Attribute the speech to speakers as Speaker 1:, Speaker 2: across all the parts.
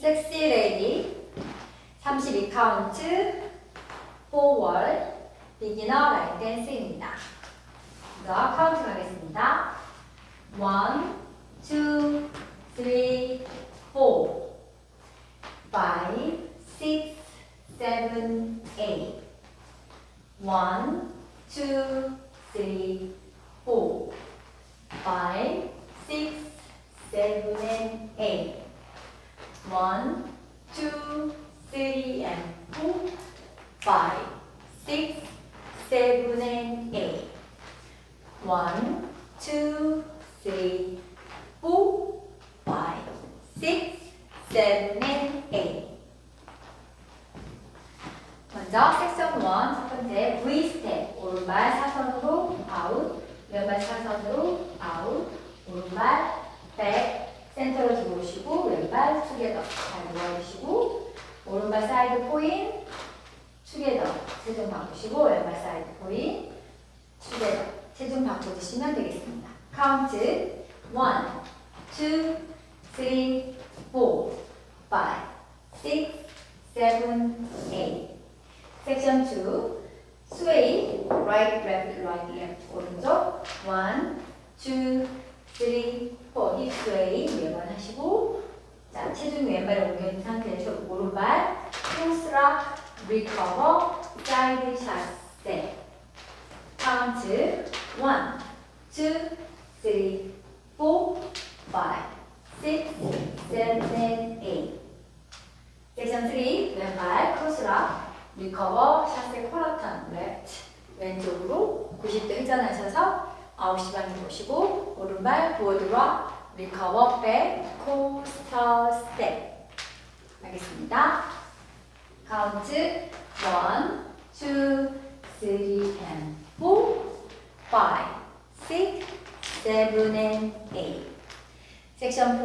Speaker 1: 섹시 레이디 32카운트 포월 비기너 라인 댄스입니다. 먼저 카운트 가겠습니다. 1, 2, 3, 4 5, 6, 7, 8 1, 2, 3, 4 5, 6, 7, and 8 1, 2, 3, and 4 5, 6, 7, and 8 1, 2, 3, 4 5, 6, 7, and 8 먼저 섹션 1 첫 번째 V 스텝 오른발 사선으로 아웃 왼발 사선으로 아웃 오른발 백 센터로 들어오시고 왼발 투게더 잘 모아주시고 오른발 사이드 포인 투게더 체중 바꾸시고 왼발 사이드 포인 투게더 체중 바꿔주시면 되겠습니다. 카운트 1 2 3 4 5 6 7 8 섹션 2 스웨이 right left right left. 오른쪽. 1 2 3 4 힙 스웨이 매번 하시고 자 체중 왼발을 옮겨준 상태에서 오른발 크로스락 리커버 사이드 샷 스텝 카운트 1 2 3 4 5 6 7 8 섹션 3 왼발 크로스락 리커버 샷세 코라탄 레프트 왼쪽으로 90도 회전하셔서 9시 방향 보시고 오른발 보드락 리커버 백 코스터 스텝 알겠습니다. 카운트 1, 2, 3 and 4 5, 6, 7 and 8 섹션 4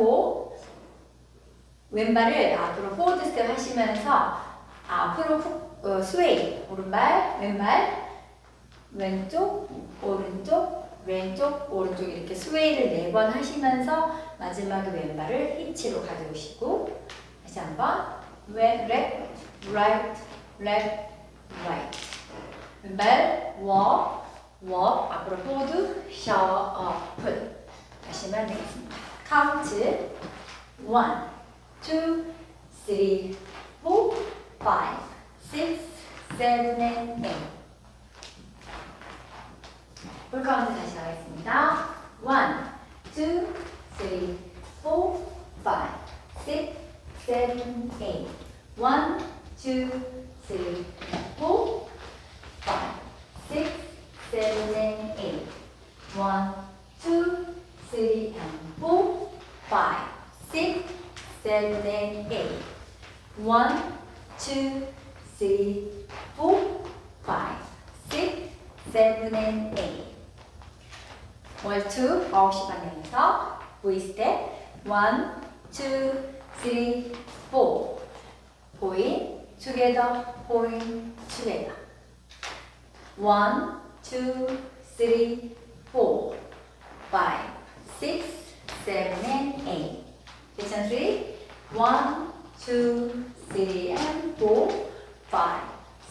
Speaker 1: 왼발을 앞으로 포워드 스텝 하시면서 앞으로 푹, 어, 스웨이 오른발 왼발 왼쪽 오른쪽 왼쪽 오른쪽 이렇게 스웨이를 네 번 하시면서 마지막에 왼발을 히치로 가져오시고 다시 한번 왼 left right left right 왼발 walk walk 앞으로 포워드 샤워 up 하시면 되겠습니다. 카운트 1 2 3 4 5, 6, 7, and 8. 풀카운트 다시 가겠습니다. 1, 2, 3, 4, 5, 6, 7, 8. 1, 2, 3, 4, 5, 6, 7, and 8. 1, 2, 3, and 4, 5, 6, 7, and 8. One, two, three, four, five, six, seven, and eight. 월투 9시 방향에서 V 스텝 1, 2, 3, 4 point together point together 1, 2, 3, 4 5, 6, 7, and 8 Section 3 1, two, three, and four, five,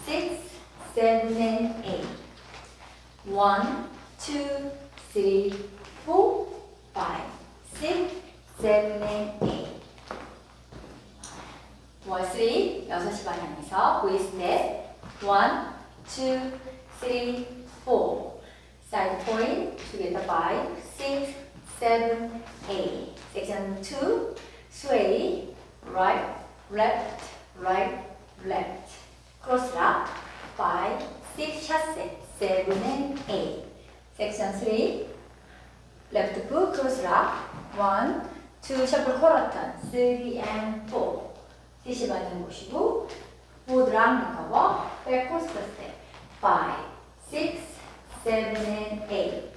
Speaker 1: six, seven, and eight. One, two, three, 7, 8. 1, 3, 6시 반향에서 with step 1, 2, 3, 4 side point together by 6, 7, 8 section 2, sway right, left, right, left. Cross up by 6 7 and 8 section 3 left foot cross up. 1, 2, shuffle coraton, 3, and 4. 3시 반응 보시고, 보드랑 back coaster step, 5, 6, 7, and 8.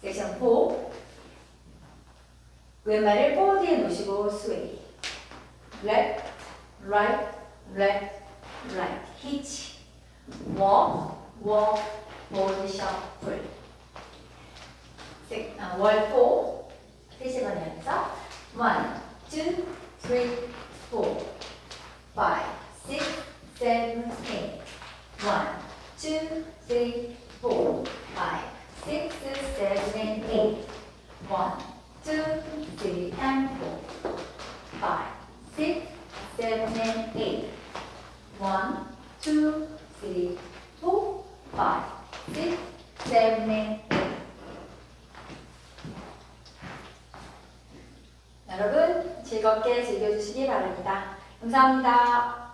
Speaker 1: Section 4, 왼발을 포워드에 놓으시고 스웨이. left, right, left, right. hitch, walk, walk. 세- 아, 월 4, 3시간에 해 서 1, 2, 3, 4, five, six, seven, eight. One, two, three, four, five, six, seven, eight. One, two, three, and four. Five, six, seven, eight. One, two, three, four, five, six, seven. 여러분 즐겁게 즐겨주시기 바랍니다. 감사합니다.